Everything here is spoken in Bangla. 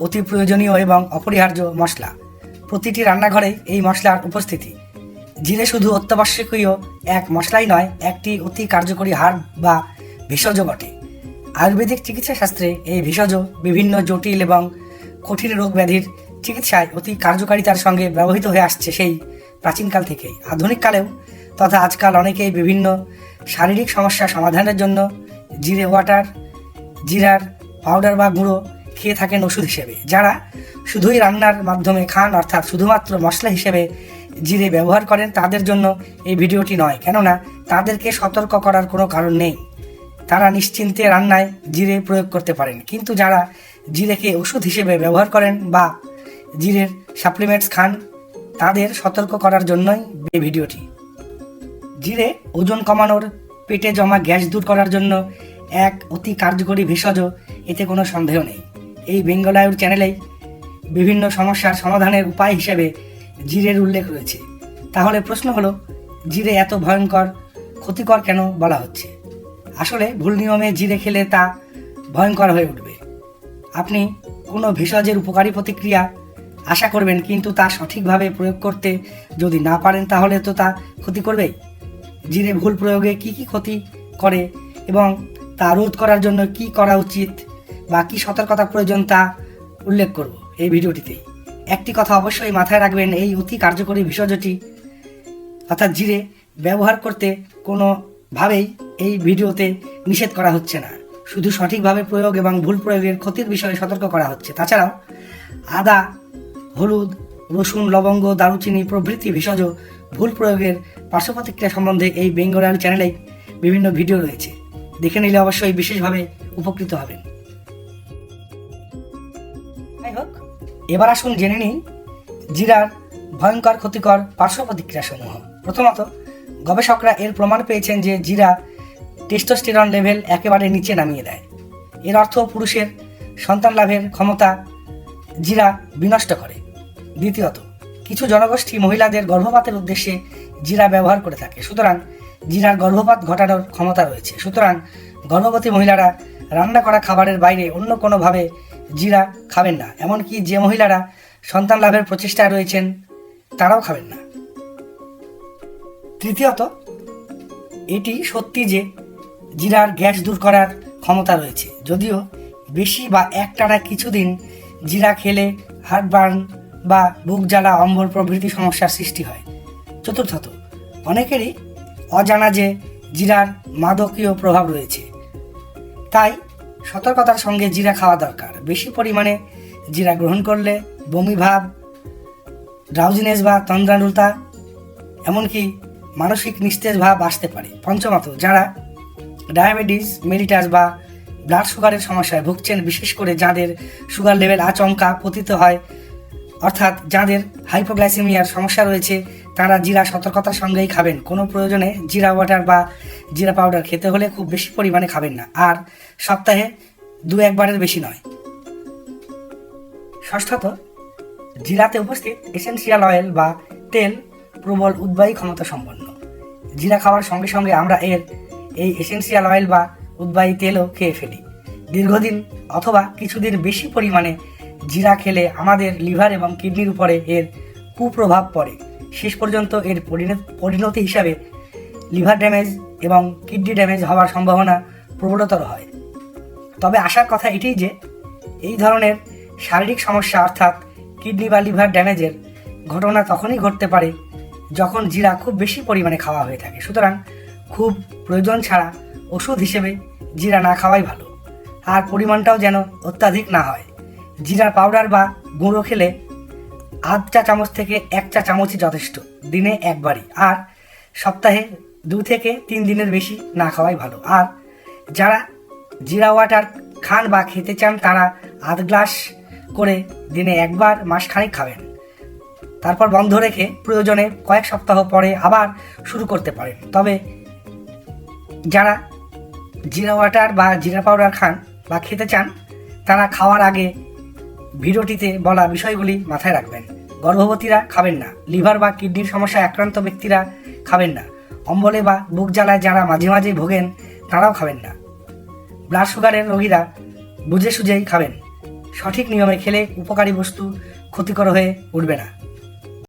অতি প্রয়োজনীয় এবং অপরিহার্য মশলা। প্রতিটি রান্নাঘরেই এই মশলার উপস্থিতি। জিরে শুধু অত্যাবশ্যকীয় এক মশলাই নয়, একটি অতি কার্যকরী হার বা ভেষজ বটে। আয়ুর্বেদিক চিকিৎসা শাস্ত্রে এই ভেষজ বিভিন্ন জটিল এবং কঠিন রোগ ব্যাধির চিকিৎসায় অতি কার্যকারিতার সঙ্গে ব্যবহৃত হয়ে আসছে সেই প্রাচীনকাল থেকেই। আধুনিক কালেও তথা আজকাল অনেকেই বিভিন্ন শারীরিক সমস্যা সমাধানের জন্য জিরে ওয়াটার, জিরার পাউডার বা গুঁড়ো খেয়ে থাকেন ওষুধ হিসেবে, যারা শুধুই রান্নার মাধ্যমে খান, অর্থাৎ শুধুমাত্র মশলা হিসেবে জিরে ব্যবহার করেন, তাদের জন্য এই ভিডিওটি নয়। কেননা, তাদেরকে সতর্ক করার কোনো কারণ নেই। তারা নিশ্চিন্তে রান্নায় জিরে প্রয়োগ করতে পারেন। কিন্তু যারা জিরেকে ওষুধ হিসেবে ব্যবহার করেন বা জিরের সাপ্লিমেন্টস খান, তাদের সতর্ক করার জন্যই এই ভিডিওটি। জিরে ওজন কমানোর পেটে জমা গ্যাস দূর করার জন্য এক অতি কার্যকরী ভেষজ, এতে কোনো সন্দেহ নেই। এই বেঙ্গলায়ুর চ্যানেলেই বিভিন্ন সমস্যার সমাধানের উপায় হিসেবে জিরের উল্লেখ রয়েছে। তাহলে প্রশ্ন হলো, জিরে এত ভয়ঙ্কর, ক্ষতিকর কেন বলা হচ্ছে? আসলে ভুল নিয়মে জিরে খেলে তা ভয়ঙ্কর হয়ে উঠবে। আপনি কোনো ভেষজের উপকারী প্রতিক্রিয়া আশা করবেন, কিন্তু তা সঠিকভাবে প্রয়োগ করতে যদি না পারেন, তাহলে তো তা ক্ষতি করবে জিরে ভুল প্রয়োগে কি কি ক্ষতি করে এবং তা রোধ করার জন্য কি করা উচিত? বা কি সতর্কতা প্রয়োজন তা উল্লেখ করব এই ভিডিওটিতে। একটি কথা অবশ্যই মাথায় রাখবেন, এই অতি কার্যকরী ভেষজটি অর্থাৎ জিরে ব্যবহার করতে কোনোভাবেই এই ভিডিওতে নিষেধ করা হচ্ছে না। শুধু সঠিকভাবে প্রয়োগ এবং ভুল প্রয়োগের ক্ষতির বিষয়ে সতর্ক করা হচ্ছে। তাছাড়াও আদা, হলুদ, রসুন, লবঙ্গ, দারুচিনি প্রভৃতি ভেষজ ভুল প্রয়োগের পার্শ্ব প্রতিক্রিয়া সম্বন্ধে এই বেঙ্গল চ্যানেলে বিভিন্ন ভিডিও রয়েছে। দেখে নিলে অবশ্যই বিশেষভাবে উপকৃত হবেন। এবার আসুন জেনে নিন জিরার ভয়ঙ্কর ক্ষতিকর পার্শ্ব প্রতিক্রিয়া সমূহ প্রথমত, গবেষকরা এর প্রমাণ পেয়েছেন যে জিরা টেস্টোস্টেরন লেভেল একেবারে নিচে নামিয়ে দেয়। এর অর্থ পুরুষের সন্তান লাভের ক্ষমতা জিরা বিনষ্ট করে। দ্বিতীয়ত, কিছু জনগোষ্ঠী মহিলাদের গর্ভপাতের উদ্দেশ্যে জিরা ব্যবহার করে থাকে। সুতরাং জিরার গর্ভপাত ঘটানোর ক্ষমতা রয়েছে। সুতরাং গর্ভবতী মহিলারা রান্না করা খাবারের বাইরে অন্য কোনোভাবে জিরা খাবেন না। এমনকি যে মহিলারা সন্তান লাভের প্রচেষ্টায় রয়েছেন, তারাও খাবেন না। তৃতীয়ত, এটি সত্যি যে জিরার গ্যাস দূর করার ক্ষমতা রয়েছে। যদিও বেশি বা একটানা কিছুদিন জিরা খেলে হার্টবার্ন বা বুক জ্বালা অম্বল প্রভৃতি সমস্যার সৃষ্টি হয়। চতুর্থত, অনেকেরই অজানা যে জিরার মাদকীয় প্রভাব রয়েছে। তাই সতর্কতার সঙ্গে জিরা খাওয়া দরকার। বেশি পরিমাণে জিরা গ্রহণ করলে বমি ভাব ড্রাউজিনেস বা তন্দ্রালুতা, এমনকি মানসিক নিস্তেজ ভাব আসতে পারে। পঞ্চমত, যারা ডায়াবেটিস, মেলিটাস বা ব্লাড সুগারের সমস্যায় ভুগছেন, বিশেষ করে যাদের সুগার লেভেল আচমকা পতিত হয়, অর্থাৎ যাদের হাইপোগ্লাইসেমিয়ার সমস্যা রয়েছে, তারা জিরা সতর্কতার সঙ্গেই খাবেন। কোনো প্রয়োজনে জিরা ওয়াটার বা জিরা পাউডার খেতে হলে খুব বেশি পরিমাণে খাবেন না। আর সপ্তাহে দু একবারের বেশি নয়। ষষ্ঠত জিরাতে উপস্থিত এসেন্সিয়াল অয়েল বা তেল প্রবল উদ্বায়ী ক্ষমতা সম্পন্ন। জিরা খাওয়ার সঙ্গে সঙ্গে আমরা এর এই এসেন্সিয়াল অয়েল বা উদ্বায়ী তেলও খেয়ে ফেলি। দীর্ঘদিন অথবা কিছুদিন বেশি পরিমাণে জিরা খেলে আমাদের লিভার এবং কিডনির উপরে এর কুপ্রভাব পড়ে। শেষ পর্যন্ত এর পরিণত, পরিণতি হিসাবে লিভার ড্যামেজ এবং কিডনি ড্যামেজ হওয়ার সম্ভাবনা প্রবলতর হয়। তবে আসার কথা এটাই যে, এই ধরনের শারীরিক সমস্যা অর্থাৎ কিডনি বা লিভার ড্যামেজের ঘটনা তখনই ঘটতে পারে যখন জিরা খুব বেশি পরিমাণে খাওয়া হয়ে থাকে। সুতরাং খুব প্রয়োজন ছাড়া ওষুধ হিসেবে জিরা না খাওয়াই ভালো। আর পরিমাণটাও যেন অত্যাধিক না হয়। জিরার পাউডার বা গুঁড়ো খেলে আধ চা চামচ থেকে এক চা চামচই যথেষ্ট, দিনে একবারই। আর সপ্তাহে দু থেকে তিন দিনের বেশি না খাওয়াই ভালো। আর যারা জিরা ওয়াটার খান বা খেতে চান তারা আধ গ্লাস করে দিনে একবার মাসখানেক খাবেন। তারপর বন্ধ রেখে প্রয়োজনে কয়েক সপ্তাহ পরে আবার শুরু করতে পারেন। তবে যারা জিরা ওয়াটার বা জিরা পাউডার খান বা খেতে চান, তারা খাওয়ার আগে ভিডিওটিতে বলা বিষয়গুলি মাথায় রাখবেন। গর্ভবতীরা খাবেন না, লিভার বা কিডনির সমস্যায় আক্রান্ত ব্যক্তিরা খাবেন না, অম্বলে বা বুক জ্বালায় যারা মাঝে মাঝে ভোগেন, তারাও খাবেন না। ব্লাড সুগারের রোগীরা বুঝে সুঝেই খাবেন। সঠিক নিয়মে খেলে উপকারী বস্তু ক্ষতিকর হয়ে উঠবে না।